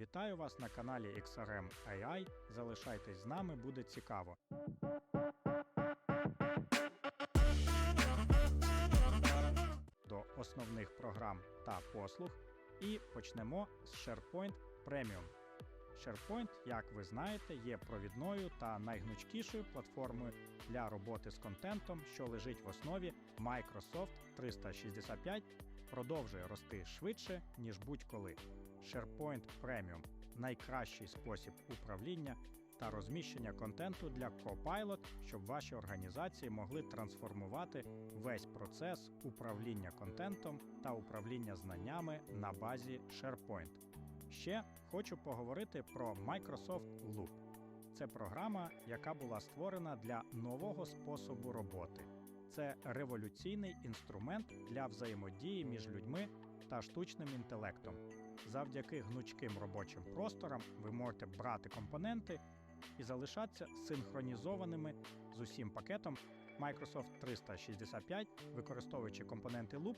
Вітаю вас на каналі XRM AI. Залишайтесь з нами, буде цікаво. До основних програм та послуг. І почнемо з SharePoint Premium. SharePoint, як ви знаєте, є провідною та найгнучкішою платформою для роботи з контентом, що лежить в основі Microsoft 365, продовжує рости швидше, ніж будь-коли. SharePoint Premium найкращий спосіб управління та розміщення контенту для Copilot, щоб ваші організації могли трансформувати весь процес управління контентом та управління знаннями на базі SharePoint. Ще хочу поговорити про Microsoft Loop. Це програма, яка була створена для нового способу роботи. Це революційний інструмент для взаємодії між людьми та штучним інтелектом. Завдяки гнучким робочим просторам ви можете брати компоненти і залишатися синхронізованими з усім пакетом Microsoft 365, використовуючи компоненти Loop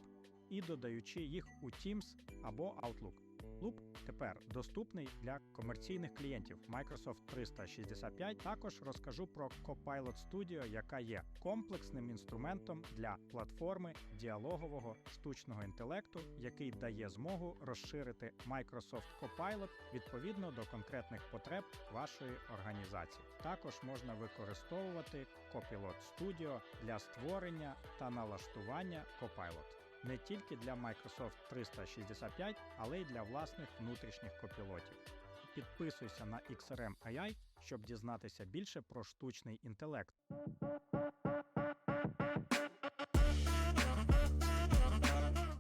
і додаючи їх у Teams або Outlook. Loop тепер доступний для комерційних клієнтів Microsoft 365. Також розкажу про Copilot Studio, яка є комплексним інструментом для платформи діалогового штучного інтелекту, який дає змогу розширити Microsoft Copilot відповідно до конкретних потреб вашої організації. Також можна використовувати Copilot Studio для створення та налаштування Copilot не тільки для Microsoft 365, але й для власних внутрішніх копілотів. Підписуйся на XRM AI, щоб дізнатися більше про штучний інтелект.